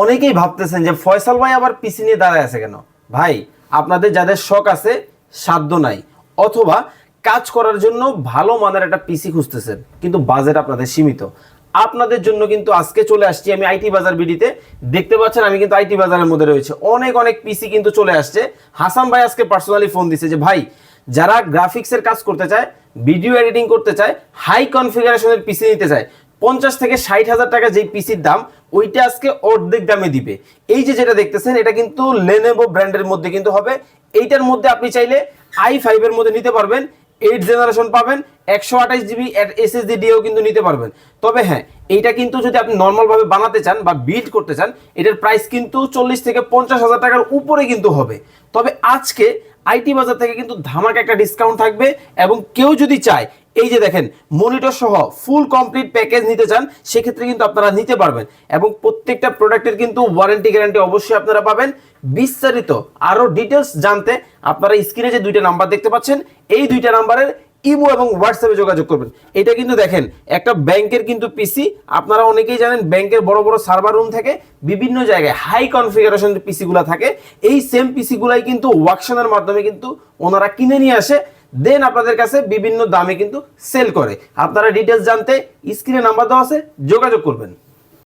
অনেকেই ভাবতেছেন যে ফয়সাল ভাই আবার পিসি নিয়ে দাঁড়ায় আছে কেন? ভাই, আপনাদের যাদের শখ আছে, সাধ্য নাই। অথবা কাজ করার জন্য ভালো মানের একটা পিসি খুঁজতেছেন, কিন্তু বাজেট আপনাদের সীমিত। আপনাদের জন্য কিন্তু আজকে চলে আসছি আমি আইটি বাজার বিডিতে। দেখতে পাচ্ছেন আমি কিন্তু আইটি বাজারের মধ্যে রয়েছে। অনেক অনেক পিসি কিন্তু চলে আসছে। হাসান ভাই আজকে পার্সোনালি ফোন দিছে যে, ভাই, যারা গ্রাফিক্সের কাজ করতে চায় ভিডিও এডিটিং করতে চায় হাই কনফিগারেশনের পিসি নিতে চায়, পঞ্চাশ থেকে ষাট হাজার টাকা যেই পিসির দাম ওইটা আজকে অর্ধেক দামে দিবে। এই যে যেটা দেখতেছেন, এটা কিন্তু লেনেভো ব্র্যান্ডের মধ্যে কিন্তু হবে। এইটার মধ্যে আপনি চাইলে আই ফাইভের মধ্যে নিতে পারবেন এইট জেনারেশন পাবেন, একশো আঠাশ জিবি এসএসডি দিয়েও কিন্তু নিতে পারবেন। তবে হ্যাঁ এইটা কিন্তু যদি আপনি নর্মালভাবে বানাতে চান বা বিল্ড করতে চান, এটার প্রাইস কিন্তু চল্লিশ থেকে পঞ্চাশ হাজার টাকার উপরে কিন্তু হবে। তবে আজকে আইটি বাজার থেকে কিন্তু ধামাকা একটা ডিসকাউন্ট থাকবে এবং কেউ যদি চায়, এই যে দেখেন মনিটর সহ ফুল কমপ্লিট প্যাকেজ নিতে চান, সেক্ষেত্রে কিন্তু আপনারা নিতে পারবেন। এবং প্রত্যেকটা প্রোডাক্টের কিন্তু ওয়ারেন্টি গ্যারান্টি অবশ্যই আপনারা পাবেন। বিস্তারিত আরও ডিটেলস জানতে আপনারা স্ক্রিনে যে দুইটা নাম্বার দেখতে পাচ্ছেন, এই দুইটা নাম্বারের ইমো এবং হোয়াটসঅ্যাপে যোগাযোগ করবেন। এটা কিন্তু দেখেন, একটা ব্যাংকের কিন্তু পিসি আপনারা অনেকেই জানেন ব্যাংকের বড় বড় সার্ভার রুম থেকে, বিভিন্ন জায়গায় হাই কনফিগারেশন পিসিগুলো থাকে, এই সেম পিসিগুলাই কিন্তু ওয়াকশনের মাধ্যমে কিন্তু ওনারা কিনে নিয়ে আসে দেন আপনাদের কাছে বিভিন্ন দামে কিন্তু সেল করে। আপনারা ডিটেলস জানতে স্ক্রিনে নাম্বার দেওয়া আছে, যোগাযোগ করবেন।